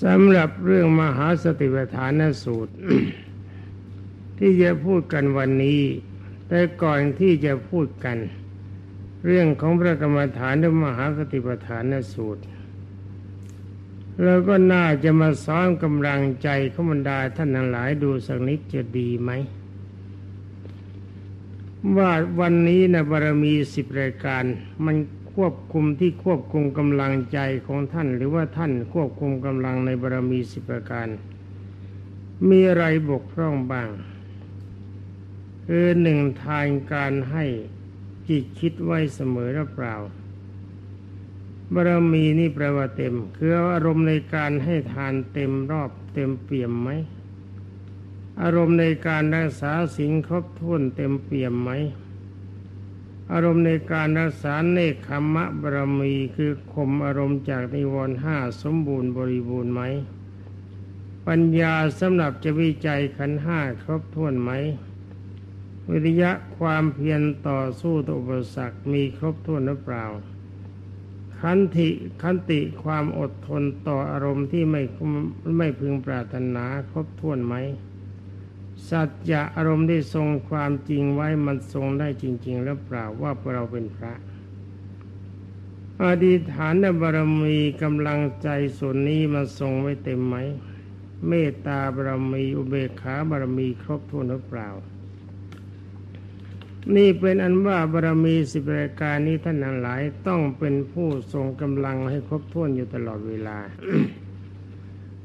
สำหรับเรื่องมหาสติปัฏฐานสูตร ที่จะพูดกันวันนี้ แต่ก่อนที่จะพูดกัน เรื่องของพระกรรมฐานในมหาสติปัฏฐานสูตรเราก็น่าจะมาซ้อมกำลังใจขบรรดาท่านทั้งหลายดูสักนิดจะดีไหม ว่าวันนี้นะบารมีสิบรายการมัน ควบคุมที่ควบคุมกำลังใจของท่าน หรือว่าท่านควบคุมกำลังในบารมีสิบประการ มีอะไรบกพร่องบ้างคือหนึ่งทางการให้จิตคิดไว้เสมอหรือเปล่าบารมีนี่แปลว่าเต็ม คืออารมณ์ในการให้ทานเต็มรอบเต็มเปี่ยมไหมอารมณ์ในการรักษาสิ่งครบถ้วนเต็มเปี่ยมไหม อารมณ์ในการรักษาเนคขมะบรมีคือข่มอารมณ์จากนิวรณ์ห้าสมบูรณ์บริบูรณ์ไหม ปัญญาสำหรับจะวิจัยขันห้าครบถ้วนไหม วิริยะความเพียรต่อสู้ต่ออุปสรรคมีครบถ้วนหรือเปล่าขันติขันติความอดทนต่ออารมณ์ที่ไม่ไม่พึงปรารถนาครบถ้วนไหม สัจจะอารมณ์ที่ทรงความจริงไว้มันทรงได้จริงๆแล้วเปล่าว่าเราเป็นพระอดีฐานบารมีกำลังใจส่วนนี้มันทรงไว้เต็มไหม เมตตาบารมีอุเบกขาบารมีครบถ้วนหรือเปล่า นี่เป็นอันว่าบารมีสิบรายการนี้ท่านทั้งหลายต้องเป็นผู้ทรงกำลังให้ครบถ้วนอยู่ตลอดเวลา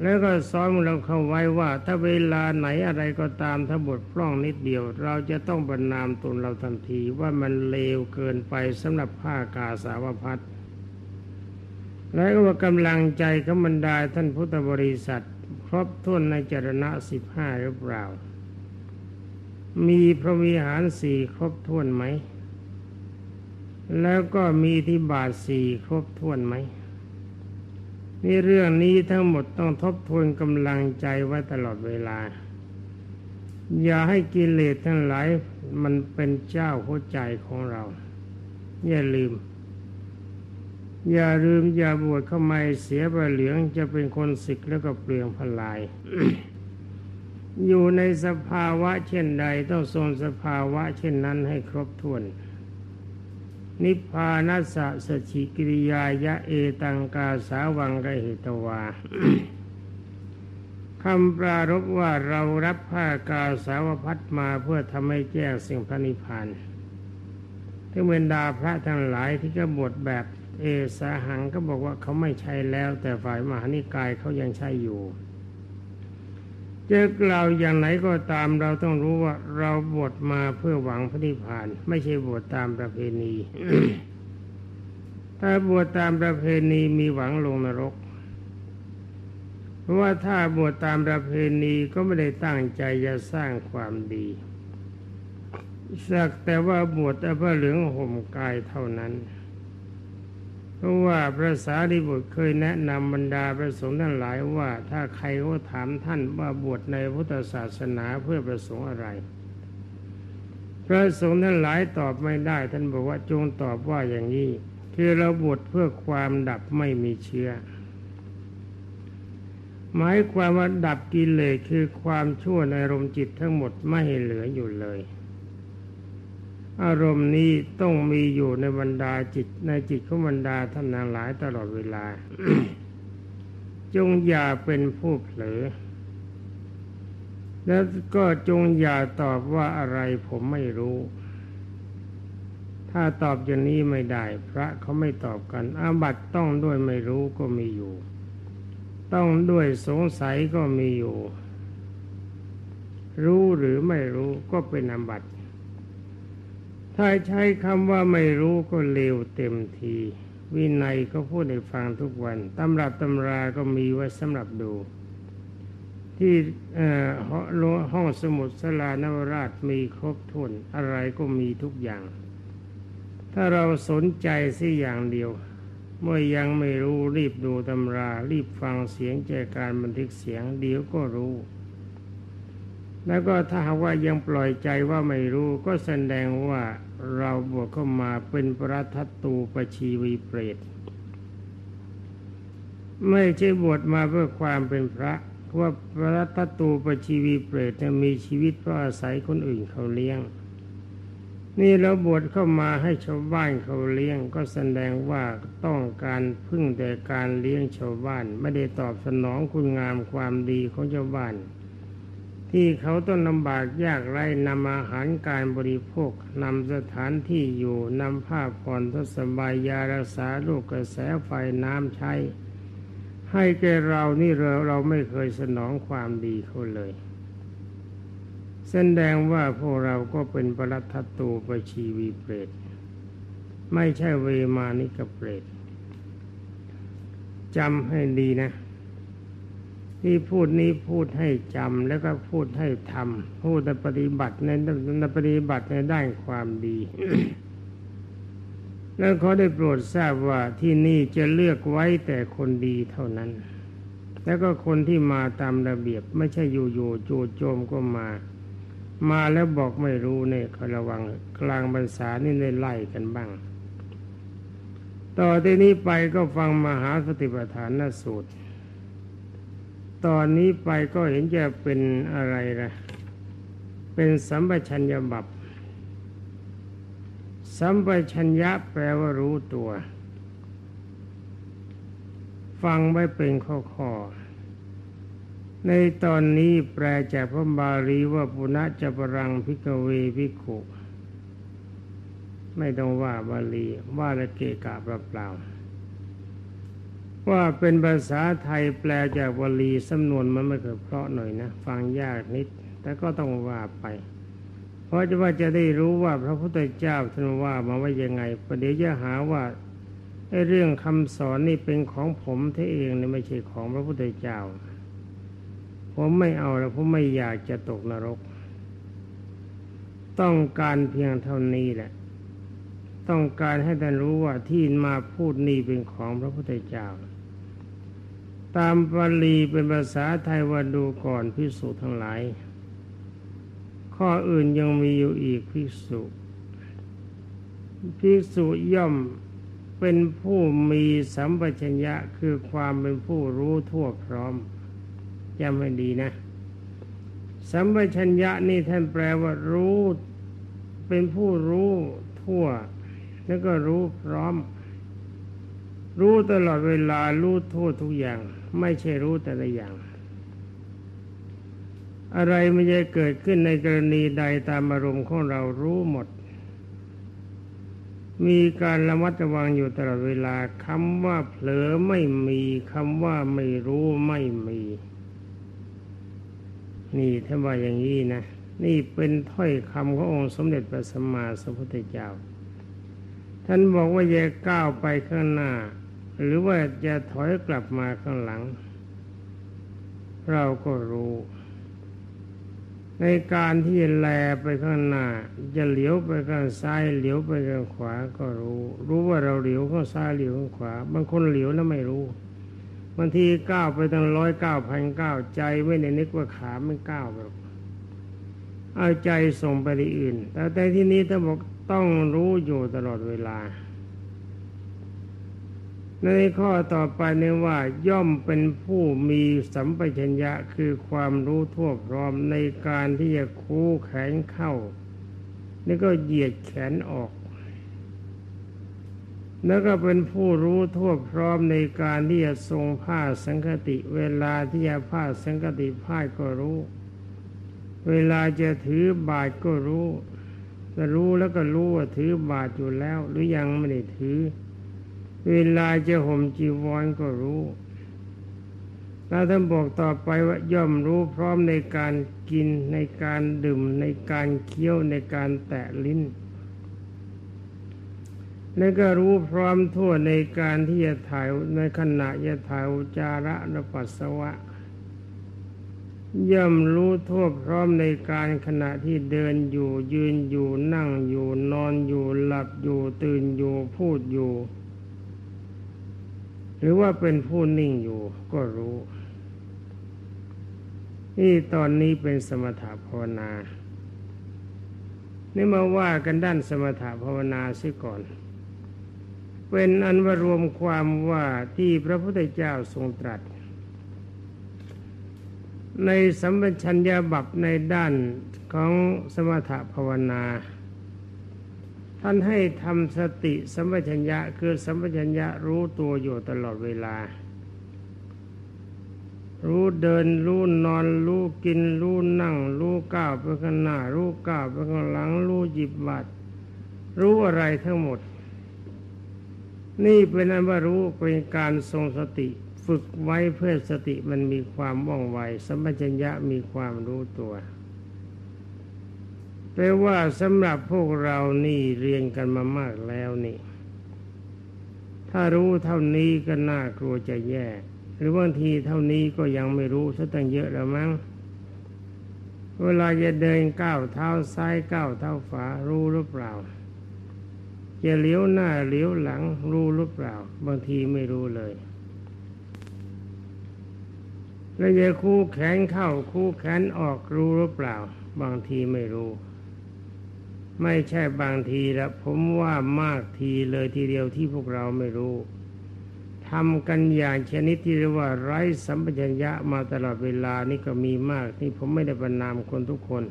แล้วก็ซ้อมเราเข้าไว้ว่า ถ้าเวลาไหนอะไรก็ตามถ้าบทพร่องนิดเดียว เราจะต้องบรรนามตนเราทันทีว่ามันเลวเกินไปสำหรับผ้ากาสาวพัดแล้วก็ว่ากำลังใจขบรรดาท่านพุทธบริษัท ครบถ้วนในจรณะสิบห้าหรือเปล่า มีพระวิหารสี่ครบถ้วนไหม แล้วก็มีที่บาทสี่ครบถ้วนไหม นี่เรื่องนี้ทั้งหมดต้องทบทวนกำลังใจไว้ตลอดเวลา อย่าให้กิเลสทั้งหลายมันเป็นเจ้าหัวใจของเรา อย่าลืม อย่าลืมอย่าบวชเข้ามาเสียไปเหลืองจะเป็นคนสิกแล้วก็เปลืองพลาย อยู่ในสภาวะเช่นใดต้องทรงสภาวะเช่นนั้นให้ครบถ้วน นิพพานัสสะสชิกิริยายะเอตังกาสาวังกเหตวาคำปรารบว่าเรารับผ้ากาสาวพัดมาเพื่อทำให้แจ้งสิ่งพระนิพพานที่เวนดาพระทั้งหลายที่ก็บวชแบบเอสาหังก็บอกว่าเขาไม่ใช่แล้ว แต่ฝ่ายมหานิกายเขายังใช่อยู่ จะกล่าวอย่างไหนก็ตามเราต้องรู้ว่าเราบวชมาเพื่อหวังพระนิพพาน ไม่ใช่บวชตามประเพณี ถ้าบวชตามประเพณีมีหวังลงนรก เพราะว่าถ้าบวชตามประเพณีก็ไม่ได้ตั้งใจจะสร้างความดีสักแต่ว่าบวชแต่เพื่อเหลืองห่มกายเท่านั้น เพราะว่าพระสารีบุตรเคยแนะนำบรรดาพระสงฆ์ทั้งหลายว่า ถ้าใครเขาถามท่านว่าบวชในพุทธศาสนาเพื่อประสงค์อะไร พระสงฆ์ทั้งหลายตอบไม่ได้ ท่านบอกว่าจงตอบว่าอย่างนี้ คือเราบวชเพื่อความดับไม่มีเชื้อหมายความว่าดับกิเลสคือความชั่วในอารมณ์จิตทั้งหมดไม่เหลืออยู่เลย อารมณ์นี้ต้องมีอยู่ในบรรดาจิตในจิตของบรรดาท่านนางหลายตลอดเวลา จงอย่าเป็นผู้เผลอ แล้วก็จงอย่าตอบว่าอะไรผมไม่รู้ ถ้าตอบอย่างนี้ไม่ได้ พระเขาไม่ตอบกัน อาบัตต้องด้วยไม่รู้ก็มีอยู่ ต้องด้วยสงสัยก็มีอยู่ รู้หรือไม่รู้ก็เป็นอาบัติ ถ้าใช้คำว่าไม่รู้ก็เลวเต็มที วินัยก็พูดให้ฟังทุกวันตำรับตำราก็มีไว้สำหรับดู ที่ห้องสมุดสลานวราชมีครบถ้วนอะไรก็มีทุกอย่าง ถ้าเราสนใจสิอย่างเดียว เมื่อยังไม่รู้รีบดูตำรา รีบฟังเสียงแจการบันทึกเสียงเดี๋ยวก็รู้แล้วก็ถ้าหากว่ายังปล่อยใจว่าไม่รู้ก็แสดงว่า เราบวกเข้ามาเป็นประทัตตูปชีวีเปรต ไม่ใช่บวชมาเพื่อความเป็นพระว่าพระตตูปชีวีเปรตมีชีวิตเพราะอาศัยคนอื่นเขาเลี้ยง นี่เราบวชเข้ามาให้ชาวบ้านเขาเลี้ยง ก็แสดงว่าต้องการพึ่งแต่การเลี้ยงชาวบ้าน ไม่ได้ตอบสนองคุณงามความดีของชาวบ้าน ที่เขาต้องลำบากยากไร้นำอาหารการบริโภคนำสถานที่อยู่นำผ้าผ่อนทศบายยารักษาโรคกระแสไฟน้ำใช้ ให้แกเรานี่เราเราไม่เคยสนองความดีเขาเลย แสดงว่าพวกเราก็เป็นปรัตตูประชีวีเปรต ไม่ใช่เวมานิกเปรตจำให้ดีนะ ที่พูดนี้พูดให้จำแล้วก็พูดให้ทำพูดในปฏิบัติในในปฏิบัติในด้านความดีแล้วเขาได้โปรดทราบว่าที่นี่จะเลือกไว้แต่คนดีเท่านั้น แล้วก็คนที่มาตามระเบียบไม่ใช่อยู่ๆจู่โจมก็มา มาแล้วบอกไม่รู้เนี่ยคอยระวังกลางบรรษานี่ได้ไล่กันบ้าง ต่อที่นี้ไปก็ฟังมหาสติปัฏฐานสูตร ตอนนี้ไปก็เห็นจะเป็นอะไรนะเป็นสัมปชัญญบับ สัมปชัญญะแปลว่ารู้ตัว ฟังไว้เป็นข้อๆในตอนนี้แปลจากพระบาลีว่าปุณะจะปรังพิกเวพิขุไม่ต้องว่าบาลีว่าละเกกะเปล่า ว่าเป็นภาษาไทยแปลจากบาลีสำนวนมันไม่เคยเพราะหน่อยนะ ฟังยากนิด แต่ก็ต้องว่าไป เพราะจะว่าจะได้รู้ว่าพระพุทธเจ้าท่านว่ามาว่ายังไงประเดี๋ยวจะหาว่าไอ้เรื่องคำสอนนี่เป็นของผมท่เองนี่ไม่ใช่ของพระพุทธเจ้า ผมไม่เอาแล้วผมไม่อยากจะตกนรก ต้องการเพียงเท่านี้แหละ ต้องการให้ท่านรู้ว่าที่มาพูดนี่เป็นของพระพุทธเจ้า ตามบาลีเป็นภาษาไทยว่าดูก่อนพิสูจทั้งหลาย ข้ออื่นยังมีอยู่อีกภิกษุภิกษุย่อมเป็นผู้มีสัมปชัญญะคือความเป็นผู้รู้ทั่วพร้อมจำให้ดีนะ สัมปชัญญะนี่ท่านแปลว่ารู้ เป็นผู้รู้ทั่ว แล้วก็รู้พร้อม รู้ตลอดเวลารู้ทั่วทุกอย่าง ไม่ใช่รู้แต่ละอย่าง อะไรไม่จะเกิดขึ้นในกรณีใดตามอารมณ์ของเรารู้หมด มีการระมัดระวังอยู่ตลอดเวลาคำว่าเผลอไม่มีคำว่าไม่รู้ไม่มี นี่ถ้าว่าอย่างนี้นะ นี่เป็นถ้อยคำขององค์สมเด็จพระสัมมาสัมพุทธเจ้า ท่านบอกว่าอย่าก้าวไปข้างหน้า หรือว่าจะถอยกลับมาข้างหลัง เราก็รู้ ในการที่แลไปข้างหน้า จะเหลียวไปข้างซ้ายเหลียวไปข้างขวาก็รู้ รู้ว่าเราเหลียวข้างซ้ายเหลียวข้างขวา บางคนเหลียวแล้วไม่รู้บางทีก้าวไปตั้งร้อยเก้าพันเก้าใจไม่ได้นึกว่าขาไม่ก้าวหรอกเอาใจส่งไปที่อื่น แต่แต่ที่นี้ถ้าบอกต้องรู้อยู่ตลอดเวลา ในข้อต่อไปนี้ว่าย่อมเป็นผู้มีสัมปชัญญะคือความรู้ทั่วพร้อมในการที่จะคู่แขนเข้านี่ก็เหยียดแขนออก แล้วก็เป็นผู้รู้ทั่วพร้อมในการที่จะทรงผ้าสังคติเวลาที่จะผ้าสังคติผ้าก็รู้ เวลาจะถือบาทก็รู้ก็รู้แล้วก็รู้ว่าถือบาทอยู่แล้ว หรือยังไม่ได้ถือ เวลาจะห่มจีวรก็รู้แล้วท่านบอกต่อไปว่าย่อมรู้พร้อมในการกินในการดื่มในการเคี้ยวในการแตะลิ้น และก็รู้พร้อมทั่วในการที่จะถ่ายในขณะจะถ่ายอุจาระและปัสสาวะ ย่อมรู้ทั่วพร้อมในการขณะที่เดินอยู่ยืนอยู่นั่งอยู่นอนอยู่หลับอยู่ตื่นอยู่พูดอยู่ หรือว่าเป็นผู้นิ่งอยู่ก็รู้ นี่ตอนนี้เป็นสมถะภาวนานี่มาว่ากันด้านสมถะภาวนาซิก่อน เป็นอันว่ารวมความว่าที่พระพุทธเจ้าทรงตรัส ในสัมปชัญญะบับในด้านของสมถภาวนา ท่านให้ทำสติสัมปชัญญะคือสัมปชัญญะรู้ตัวอยู่ตลอดเวลา รู้เดิน รู้นอน รู้กิน รู้นั่ง รู้ก้าวไปข้างหน้า รู้ก้าวไปข้างหลัง รู้หยิบบาดรู้อะไรทั้งหมด นี่เป็นอันว่ารู้เป็นการทรงสติฝึกไว้เพื่อสติมันมีความว่องไวสัมปชัญญะมีความรู้ตัว แปลว่าสำหรับพวกเรานี่เรียนกันมามากแล้วนี่ ถ้ารู้เท่านี้ก็น่ากลัวจะแย่ หรือบางทีเท่านี้ก็ยังไม่รู้ซะตั้งเยอะแล้วมั้งเวลาจะเดินก้าวเท้าซ้ายก้าวเท้าขวารู้หรือเปล่า จะเลี้ยวหน้าเลี้ยวหลังรู้หรือเปล่า บางทีไม่รู้เลยแล้วจะคู่แขนเข้าคู่แขนออกรู้หรือเปล่า บางทีไม่รู้ ไม่ใช่บางทีล้วผมว่ามากทีเลยทีเดียวที่พวกเราไม่รู้ทำกันอย่างชนิดที่เรียกว่าไร้สัมปชัญญะมาตลอดเวลานี่ก็มีมากที่ผมไม่ได้บรรนามคนทุกคน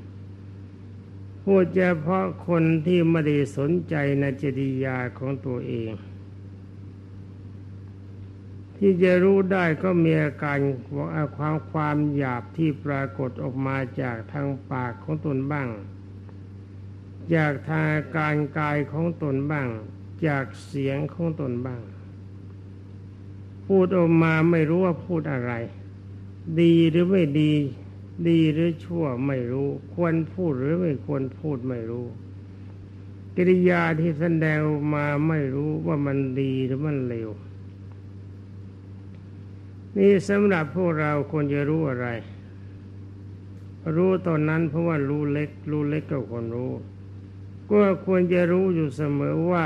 พูดเฉพาะคนที่ไม่ได้สนใจในจริยาของตัวเอง ที่จะรู้ได้ก็มีอาการความความหยาบที่ปรากฏออกมาจากทางปากของตนบ้าง จากทางการกายของตนบ้าง จากเสียงของตนบ้าง พูดออกมาไม่รู้ว่าพูดอะไร ดีหรือไม่ดี ดีหรือชั่วไม่รู้ ควรพูดหรือไม่ควรพูดไม่รู้ กิริยาที่แสดงมาไม่รู้ว่ามันดีหรือมันเลวนี่สำหรับพวกเราควรจะรู้อะไร รู้ตอนนั้นเพราะว่ารู้เล็ก รู้เล็กก็ควรรู้ ก็ควรจะรู้อยู่เสมอว่า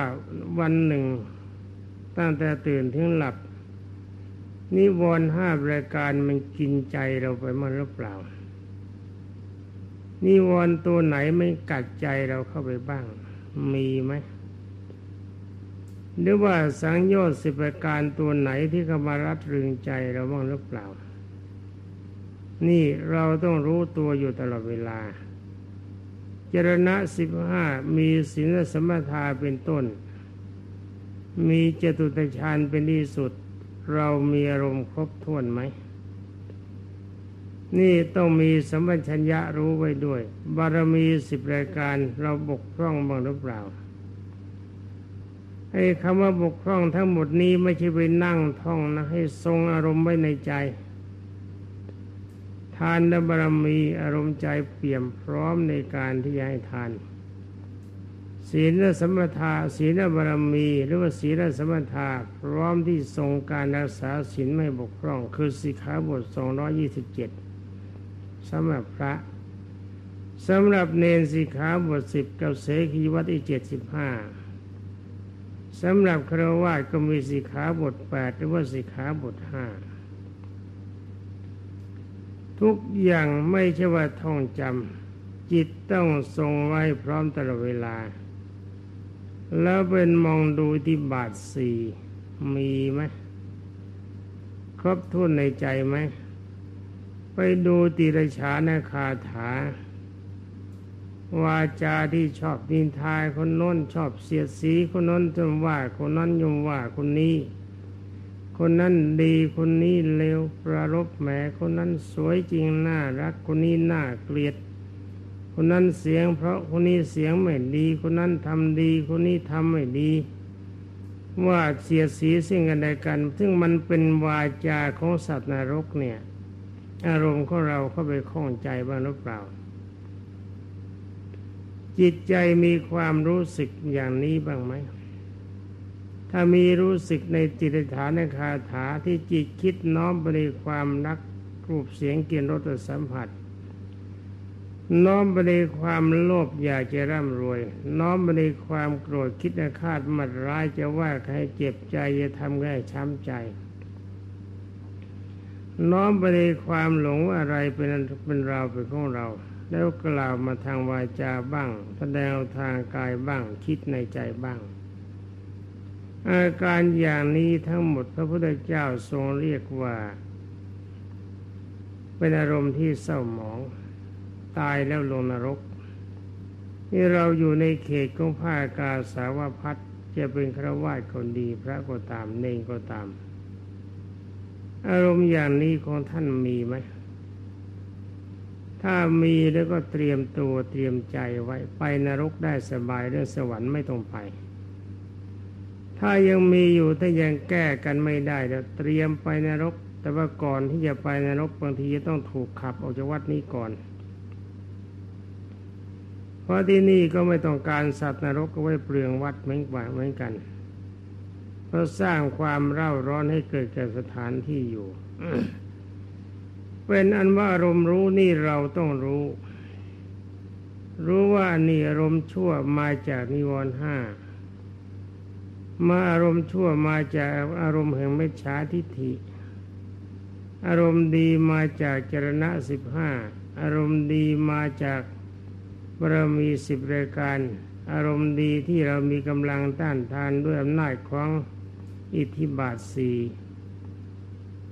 วันหนึ่ง ตั้งแต่ตื่นถึงหลับ นิวรณ์ห้ารายการมันกินใจเราไปมาหรือเปล่า นิวรณ์ตัวไหนไม่กัดใจเราเข้าไปบ้าง มีไหมหรือว่าสังโยชน์สิบประการตัวไหนที่เข้ามารัดรึงใจเราบ้างหรือเปล่า นี่เราต้องรู้ตัวอยู่ตลอดเวลา จรณะสิบห้ามีศีลสมถาเป็นต้น มีเจตุตฌานเป็นที่สุด เรามีอารมณ์ครบถ้วนไหม นี่ต้องมีสัมปชัญญะรู้ไว้ด้วย บารมีสิบรายการเราบกพร่องบ้างหรือเปล่าไอ้คำว่าบกพร่องทั้งหมดนี้ไม่ใช่ไปนั่งท่องนะให้ทรงอารมณ์ไว้ในใจานบารมีอารมณ์ใจเปี่ยมพร้อมในการที่จะให้ทาน ศีลสมถะศีลบารมี หรือว่าศีลสมถะพร้อมที่ทรงการรักษาศีลไม่บกพร่อง คือสิกขาบท 227สำหรับพระสำหรับเนนสิกขาบทสิบกับเสขีวัตอีเจ็ดสิบห้าสำหรับครวาก็มีสิกขาบทแปดหรือว่าสิกขาบทห้า ทุกอย่างไม่ใช่ว่าท่องจำจิตต้องทรงไว้พร้อมตลอดเวลา แล้วเป็นมองดูที่บาทสี่มีไหมครบทุนในใจไหม ไปดูติรชานาคาถาวาจาที่ชอบดินทายคนน้นชอบเสียดสีคนน้นจนว่าคนนั้นยมว่าคนนี้ คนนั้นดีคนนี้เลวประรบแหมคนนั้นสวยจริงน่ารักคนนี้น่าเกลียด คนนั้นเสียง เพราะคนนี้เสียงไม่ดี คนนั้นทำดี คนนี้ทำไม่ดี ว่าเสียสีสิ่งกันใดกัน ซึ่งมันเป็นวาจาของสัตว์นรกเนี่ย อารมณ์ของเราเข้าไปคล้องใจบ้างหรือเปล่า จิตใจมีความรู้สึกอย่างนี้บ้างไหม ถ้ามีรู้สึกในจิตฐานในคาถาที่จิตคิดน้อมไปในความรักรูปเสียงเกียรรสสัมผัส น้อมไปในความโลภอยากจะร่ำรวย น้อมไปในความโกรธคิดอาฆาตมัดร้ายจะว่าใครเจ็บใจจะทำให้ช้ำใจน้อมไปในความหลงอะไรเป็นเป็นเราเป็นของเรา แล้วกล่าวมาทางวาจาบ้าง แสดงทางกายบ้างคิดในใจบ้าง อาการอย่างนี้ทั้งหมดพระพุทธเจ้าทรงเรียกว่า เป็นอารมณ์ที่เศร้าหมอง ตายแล้วลงนรก นี่เราอยู่ในเขตของผ้ากาสาวพัดจะเป็นครวาสคนดีพระก็ตามเนงก็ตาม อารมณ์อย่างนี้ของท่านมีไหมถ้ามีแล้วก็เตรียมตัวเตรียมใจไว้ไปนรกได้สบายเรื่องสวรรค์ไม่ต้องไป ถ้ายังมีอยู่ถ้ายังแก้กันไม่ได้เดี๋ยวเตรียมไปนรก แต่ว่าก่อนที่จะไปนรกบางทีจะต้องถูกขับออกจากวัดนี้ก่อน เพราะที่นี่ก็ไม่ต้องการสัตว์นรกก็ไว้เปลืองวัดเหมือนกันเหมือนกันเพราะสร้างความเร่าร้อนให้เกิดแก่สถานที่อยู่เป็นอันว่าอารมณ์รู้นี่เราต้องรู้ รู้ว่านี่อารมณ์ชั่วมาจากนิวรณ์ห้า มาอารมณ์ชั่วมาจากอารมณ์แห่งเมตชาทิฏฐิ อารมณ์ดีมาจากจรณะสิบห้าอารมณ์ดีมาจากบารมีสิบรายการ อารมณ์ดีที่เรามีกำลังต้านทานด้วยอำนาจของอิทธิบาทสี่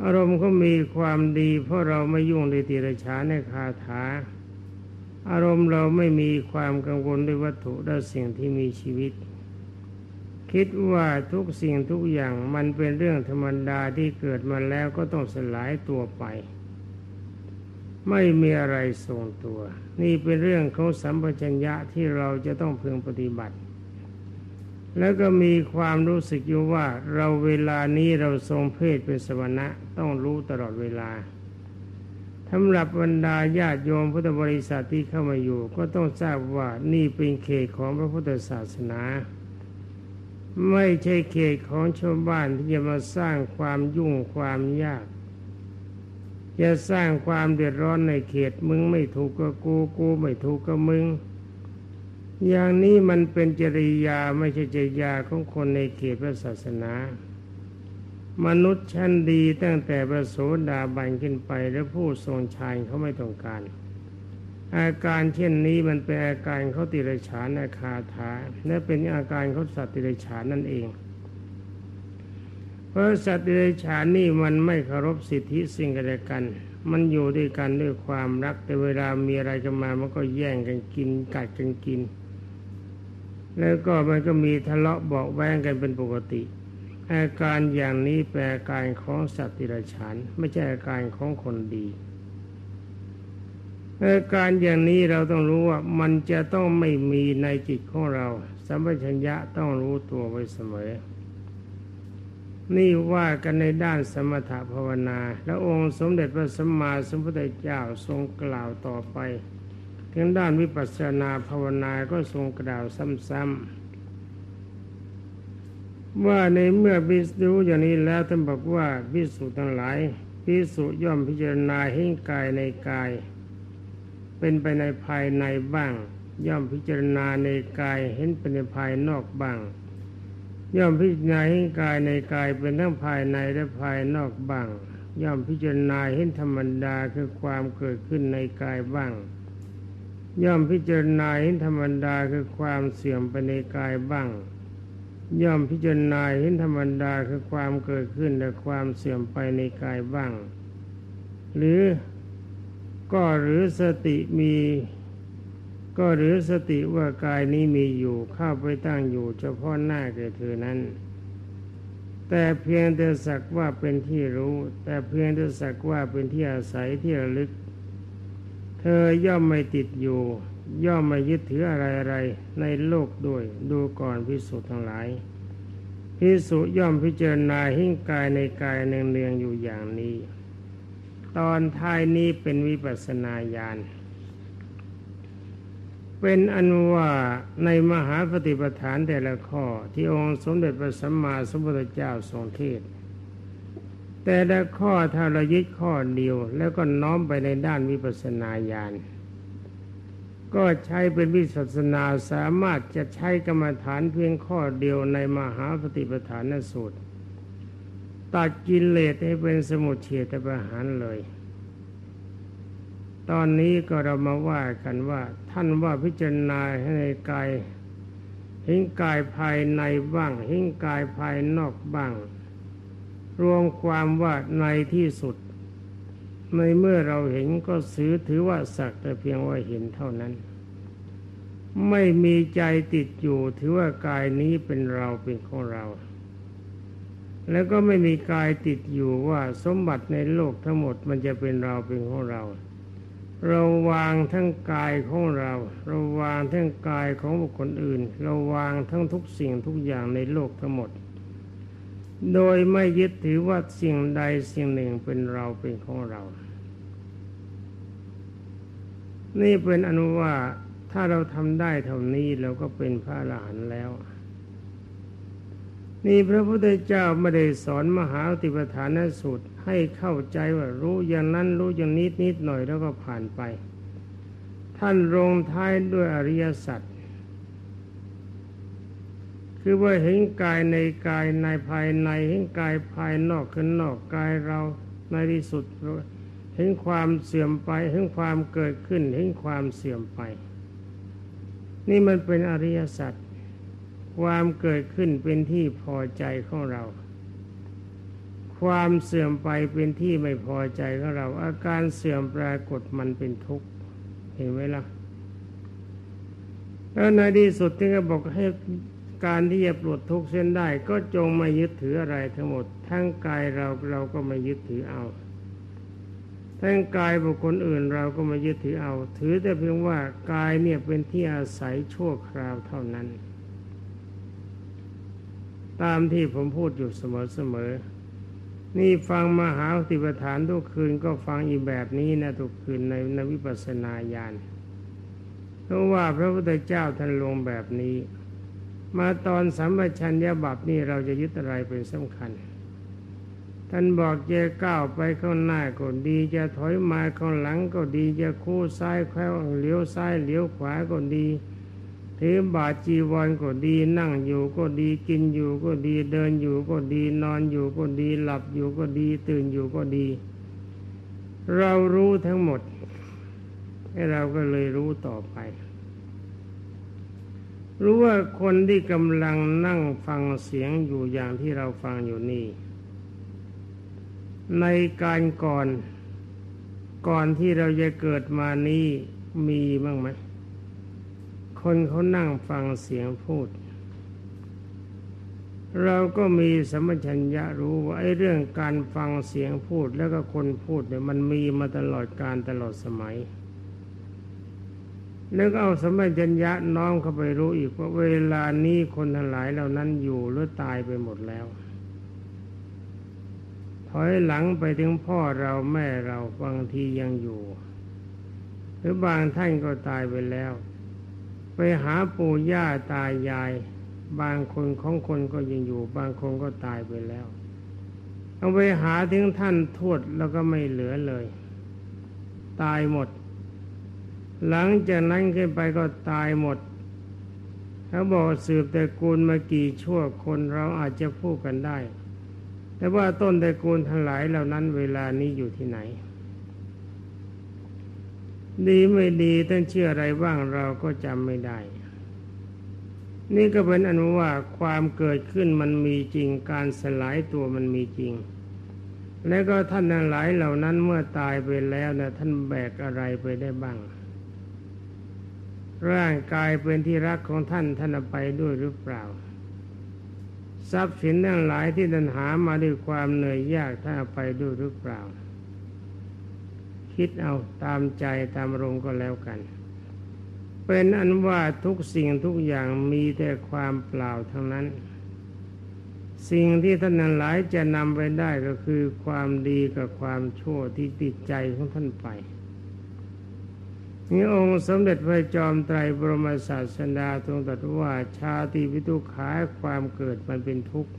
อารมณ์ก็มีความดีเพราะเราไม่ยุ่งในติรชาในคาถา อารมณ์เราไม่มีความกังวลด้วยวัตถุและสิ่งที่มีชีวิต คิดว่าทุกสิ่งทุกอย่างมันเป็นเรื่องธรรมดาที่เกิดมาแล้วก็ต้องสลายตัวไป ไม่มีอะไรทรงตัว นี่เป็นเรื่องของสัมปชัญญะที่เราจะต้องพึงปฏิบัติ แล้วก็มีความรู้สึกอยู่ว่าเราเวลานี้เราทรงเพศเป็นสวนะต้องรู้ตลอดเวลาสำหรับบรรดาญาติโยมพุทธบริษัทที่เข้ามาอยู่ ก็ต้องทราบว่านี่เป็นเขตของพระพุทธศาสนา ไม่ใช่เขตของชาวบ้านที่จะมาสร้างความยุ่งความยาก จะสร้างความเดือดร้อนในเขตมึงไม่ถูกกับกูกูไม่ถูกกับมึง อย่างนี้มันเป็นจริยาไม่ใช่จริยาของคนในเขตพระศาสนา มนุษย์ชั้นดีตั้งแต่ประโสดาบันขึ้นไปและผู้ทรงชายเขาไม่ต้องการ อาการเช่นนี้มันเป็นอาการเขาติรฉานอาคาถาและเป็นอาการเขาสัตว์ติรฉานนั่นเอง เพราะสัตว์เดรัจฉานนี่มันไม่เคารพสิทธิสิ่งกันและกัน มันอยู่ด้วยกันด้วยความรักแต่เวลามีอะไรกันมามันก็แย่งกันกินกัดกันกิน แล้วก็มันก็มีทะเลาะเบาแวงกันเป็นปกติ อาการอย่างนี้แปลอาการของสัตว์ติรฉานไม่ใช่อาการของคนดี อาการอย่างนี้เราต้องรู้ว่ามันจะต้องไม่มีในจิตของเรา สัมปชัญญะต้องรู้ตัวไว้เสมอ นี่ว่ากันในด้านสมถภาวนา แล้วองค์สมเด็จพระสัมมาสัมพุทธเจ้าทรงกล่าวต่อไปถึงด้านวิปัสสนาภาวนาก็ทรงกล่าวซ้ำๆว่าในเมื่อพิสูจอย่างนี้แล้วท่านบอกว่าพิสูจทั้งหลายพิสูจย่อมพิจารณาให้กายในกาย เป็นไปในภายในบ้าง ย่อมพิจารณาในกายเห็นเป็นในภายนอกบ้าง ย่อมพิจารณาเห็นกายในกายเป็นทั้งภายในและภายนอกบ้าง ย่อมพิจารณาเห็นธรรมดาคือความเกิดขึ้นในกายบ้าง ย่อมพิจารณาเห็นธรรมดาคือความเสื่อมไปในกายบ้าง ย่อมพิจารณาเห็นธรรมดาคือความเกิดขึ้นและความเสื่อมไปในกายบ้าง หรือ ก็หรือสติมี ก็หรือสติว่ากายนี้มีอยู่เข้าไปตั้งอยู่เฉพาะหน้าแก่เธอนั้น แต่เพียงแต่สักว่าเป็นที่รู้ แต่เพียงแต่สักว่าเป็นที่อาศัยที่ระลึก เธอย่อมไม่ติดอยู่ ย่อมไม่ยึดถืออะไรอะไรในโลกด้วย ดูก่อนพิสุทั้งหลายพิสุย่อมพิจารณาหิ้งกายในกายเนืองๆอยู่อย่างนี้ ตอนท้ายนี้เป็นวิปัสนาญาณ เป็นอันว่าในมหาปฏิปทานแต่ละข้อที่องค์สมเด็จพระสัมมาสัมพุทธเจ้าทรงเทศ แต่ละข้อถ้าเรายึดข้อเดียว แล้วก็น้อมไปในด้านวิปัสนาญาณก็ใช้เป็นวิปัสนาสามารถจะใช้กรรมฐานเพียงข้อเดียวในมหาปฏิปทานสูตร ตัดกิเลสให้เป็นสมุทเฉตประหารเลย ตอนนี้ก็เรามาว่ากันว่า ท่านว่าพิจารณาให้กายเห็นกายภายในบ้างเห็นกายภายนอกบ้าง รวมความว่าในที่สุด ในเมื่อเราเห็นก็ซื้อถือว่าสักแต่เพียงว่าเห็นเท่านั้น ไม่มีใจติดอยู่ถือว่ากายนี้เป็นเราเป็นของเรา แล้วก็ไม่มีกายติดอยู่ว่าสมบัติในโลกทั้งหมดมันจะเป็นเราเป็นของเรา เราวางทั้งกายของเรา เราวางทั้งกายของบุคคลอื่น เราวางทั้งทุกสิ่งทุกอย่างในโลกทั้งหมด โดยไม่ยึดถือว่าสิ่งใดสิ่งหนึ่งเป็นเราเป็นของเรา นี่เป็นอนุว่าถ้าเราทำได้เท่านี้เราก็เป็นพระอรหันต์แล้ว นี่พระพุทธเจ้าไม่ได้สอนมหาติปฐานสูตรให้เข้าใจว่ารู้อย่างนั้นรู้อย่างนิดนิดหน่อยแล้วก็ผ่านไป ท่านลงท้ายด้วยอริยสัจคือว่าเห็นกายในกายในภายในเห็นกายภายนอกขึ้นนอกกายเราในที่สุดเห็นความเสื่อมไปเห็นความเกิดขึ้นเห็นความเสื่อมไป นี่มันเป็นอริยสัจ ความเกิดขึ้นเป็นที่พอใจของเรา ความเสื่อมไปเป็นที่ไม่พอใจของเรา อาการเสื่อมปรากฏมันเป็นทุกข์เห็นไหมล่ะแล้วในที่สุดที่เขาบอกให้การที่จะปลดทุกข์เส้นได้ ก็จงไม่ยึดถืออะไรทั้งหมด ทั้งกายเราเราก็ไม่ยึดถือเอา ทั้งกายบุคคลอื่นเราก็ไม่ยึดถือเอา ถือแต่เพียงว่ากายเนี่ยเป็นที่อาศัยชั่วคราวเท่านั้น ตามที่ผมพูดอยู่เสมอๆ นี่ฟังมหาติปฐานทุกคืนก็ฟังอีกแบบนี้นะทุกคืนในนวิปัสสนาญาณเพราะว่าพระพุทธเจ้าท่านลงแบบนี้ มาตอนสัมปชัญญะบัพนี่เราจะยึดอะไรเป็นสำคัญ ท่านบอกจะก้าวไปข้างหน้าก็ดี จะถอยมาข้างหลังก็ดี จะคู่ซ้ายแควเลี้ยวซ้ายเลี้ยวขวาก็ดี ถือบาจีวรก็ดีนั่งอยู่ก็ดีกินอยู่ก็ดีเดินอยู่ก็ดีนอนอยู่ก็ดีหลับอยู่ก็ดี ตื่นอยู่ก็ดี เรารู้ทั้งหมดให้เราก็เลยรู้ต่อไป รู้ว่าคนที่กำลังนั่งฟังเสียงอยู่อย่างที่เราฟังอยู่นี่ ในการก่อนก่อนที่เราจะเกิดมานี้มีบ้างไหม คนเขานั่งฟังเสียงพูด เราก็มีสมัชัญญะรู้ว่าไอ้เรื่องการฟังเสียงพูดแล้วก็คนพูดเนี่ยมันมีมาตลอดการตลอดสมัยแล้วก็เอาสมัชัญญะน้อมเข้าไปรู้อีกว่าเวลานี้คนทั้งหลายเหล่านั้นอยู่หรือตายไปหมดแล้ว ถอยหลังไปถึงพ่อเราแม่เราบางทียังอยู่ หรือบางท่านก็ตายไปแล้ว ไปหาปู่ย่าตายาย บางคนของคนก็ยังอยู่ บางคนก็ตายไปแล้วเอาไปหาถึงท่านทวดแล้วก็ไม่เหลือเลย ตายหมด หลังจากนั้นขึ้นไปก็ตายหมดเขาบอกสืบแต่กูลมากี่ชั่วคนเราอาจจะพูดกันได้ แต่ว่าต้นแต่กูลทั้งหลายเหล่านั้นเวลานี้อยู่ที่ไหน ดีไม่ดีท่านเชื่ออะไรบ้างเราก็จำไม่ได้ นี่ก็เป็นอนุว่าความเกิดขึ้นมันมีจริง การสลายตัวมันมีจริง และก็ท่านทั้งหลายเหล่านั้นเมื่อตายไปแล้วนะท่านแบกอะไรไปได้บ้าง ร่างกายเป็นที่รักของท่านท่านไปด้วยหรือเปล่า ทรัพย์สินทั้งหลายที่ท่านหามาด้วยความเหนื่อยยากท่านไปด้วยหรือเปล่า คิดเอาตามใจตามรงก็แล้วกัน เป็นอันว่าทุกสิ่งทุกอย่างมีแต่ความเปล่าทั้งนั้น สิ่งที่ท่านนั้นหลายจะนำไปได้ก็คือความดีกับความชั่วที่ติดใจของท่านไปนี่องค์สมเด็จพระจอมไตรบรมศาสดาทรงตรัสว่าชาติวิทุขาความเกิดมันเป็นทุกข์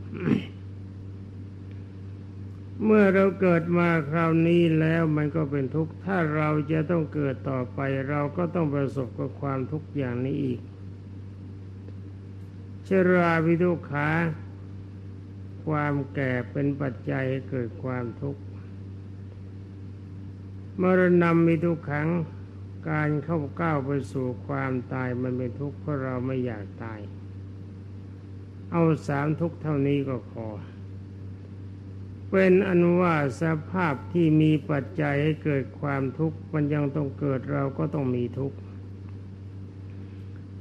เมื่อเราเกิดมาคราวนี้แล้วมันก็เป็นทุกข์ ถ้าเราจะต้องเกิดต่อไป เราก็ต้องประสบกับความทุกข์อย่างนี้อีก เชราวิทุขาความแก่เป็นปัจจัยให้เกิดความทุกข์ มรณะมีทุกขังการเข้าก้าวไปสู่ความตายมันเป็นทุกข์เพราะเราไม่อยากตาย เอาสามทุกข์เท่านี้ก็พอ เป็นอันว่าสภาพที่มีปัจจัยให้เกิดความทุกข์มันยังต้องเกิดเราก็ต้องมีทุกข์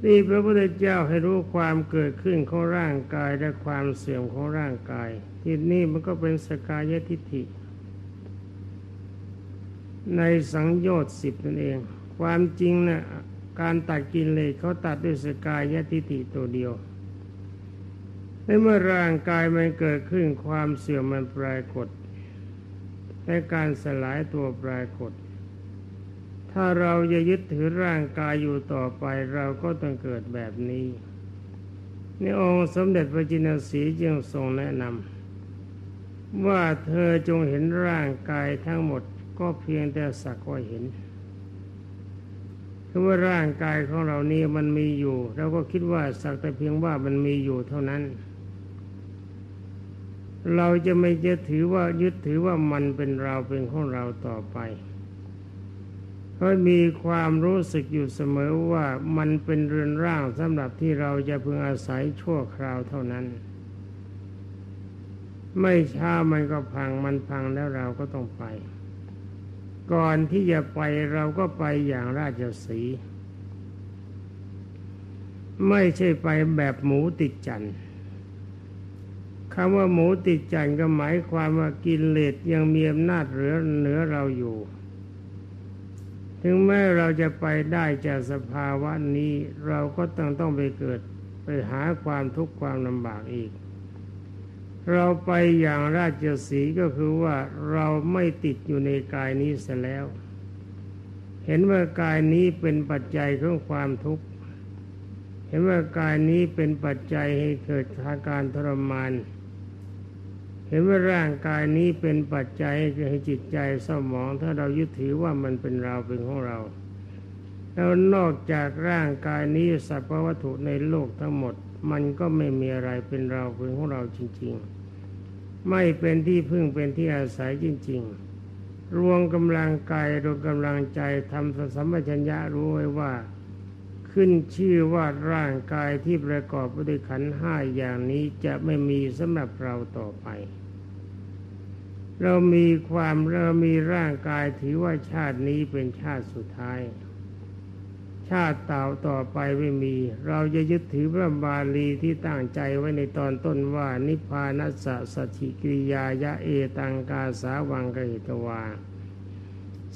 นี่พระพุทธเจ้าให้รู้ความเกิดขึ้นของร่างกายและความเสื่อมของร่างกาย ที่นี่มันก็เป็นสกายทิฏฐิ ในสังโยชน์สิบนั่นเอง ความจริงนะ่ะการตัดกินเลยเขาตัดด้วยสกายทิฏฐิตัวเดียว ในเมื่อร่างกายมันเกิดขึ้นความเสื่อมมันปรากฏและการสลายตัวปรากฏ ถ้าเราจะยึดถือร่างกายอยู่ต่อไปเราก็ต้องเกิดแบบนี้ในองค์สมเด็จพระจินสีจึงทรงแนะนำว่าเธอจงเห็นร่างกายทั้งหมดก็เพียงแต่สักว่าเห็นคือว่าร่างกายของเรานี้มันมีอยู่เราก็คิดว่าสักแต่เพียงว่ามันมีอยู่เท่านั้น เราจะไม่จะถือว่ายึดถือว่ามันเป็นเราเป็นของเราต่อไปเพราะมีความรู้สึกอยู่เสมอว่ามันเป็นเรือนร่างสำหรับที่เราจะพึงอาศัยชั่วคราวเท่านั้น ไม่ช้ามันก็พังมันพังแล้วเราก็ต้องไป ก่อนที่จะไปเราก็ไปอย่างราชสีไม่ใช่ไปแบบหมูติดจันทร์ คำว่าหมูติดจันก็หมายความว่ากินเลสยังมีอำนาจเหลือเหนือเราอยู่ ถึงแม้เราจะไปได้จากสภาวะนี้ เราก็ต้องต้องไปเกิดไปหาความทุกข์ความลำบากอีก เราไปอย่างราชสีก็คือว่าเราไม่ติดอยู่ในกายนี้เสียแล้ว เห็นว่ากายนี้เป็นปัจจัยของความทุกข์ เห็นว่ากายนี้เป็นปัจจัยให้เกิดอาการทรมานเเห็นว่าร่างกายนี้เป็นปัจจัยให้จิตใจเศร้าหมอง ถ้าเรายึดถือว่ามันเป็นเราเป็นของเรา แล้วนอกจากร่างกายนี้สรรพวัตถุในโลกทั้งหมด มันก็ไม่มีอะไรเป็นเราเป็นของเราจริง ๆ ไม่เป็นที่พึ่งเป็นที่อาศัยจริง ๆ รวมกำลังกายรวมกำลังใจทำสัมปชัญญะรู้ไว้ว่าขึ้นชื่อว่าร่างกายที่ประกอบด้วยขันห้าอย่างนี้จะไม่มีสำหรับเราต่อไป เรามีความเรามีร่างกายถือว่าชาตินี้เป็นชาติสุดท้าย ชาติต่าต่อไปไม่มี เราจะยึดถือพระบาลีที่ตั้งใจไว้ในตอนต้นว่า นิพพานัสสะสชิกิริยายะเอตังกาสาวังกหิตวา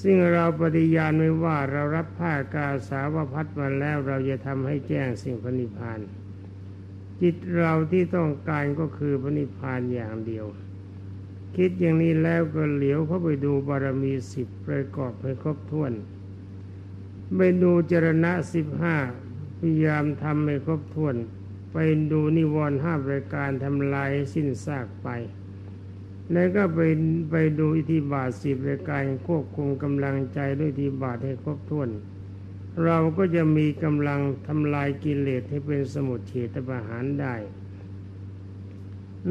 ซึ่งเราปฏิญาณไว้ว่าเรารับผ้ากาสาวพัดมาแล้วเราจะทำให้แจ้งสิ่งพระนิพพานจิตเราที่ต้องการก็คือพระนิพพานอย่างเดียว คิดอย่างนี้แล้วก็เหลียวเข้าไปดูบารมีสิบประกอบให้ครบถ้วนไปดูจรณะสิบห้าพยายามทำให้ครบถ้วน ไปดูนิวรณ์ห้าประการทำลายสิ้นซากไป แล้วก็ไปไปดูอิทธิบาทสิบประการควบคุมกำลังใจด้วยอิทธิบาทให้ครบถ้วน เราก็จะมีกำลังทำลายกิเลสให้เป็นสมุทเฉตประหารได้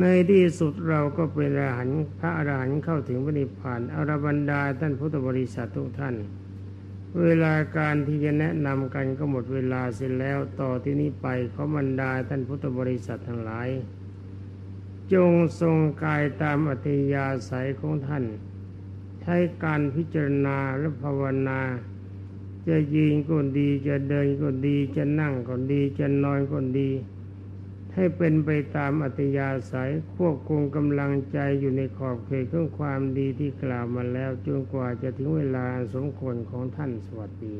ในที่สุดเราก็เป็นอรหันต์พระอรหันต์เข้าถึงพระนิพพานอรบรรดาท่านพุทธบริษัททุกท่าน เวลาการที่จะแนะนำกันก็หมดเวลาเสร็จแล้วต่อที่นี้ไปขอบรรดาท่านพุทธบริษัททั้งหลาย จงทรงกายตามอัธยาศัยของท่าน ใช้การพิจารณาและภาวนา จะยืนก็ดีจะเดินก็ดีจะนั่งก็ดีจะนอนก็ดี ให้เป็นไปตามอัตยาศัยควบคุมกำลังใจอยู่ในขอบเขตของความดีที่กล่าวมาแล้วจนกว่าจะถึงเวลาสมควรของท่านสวัสดี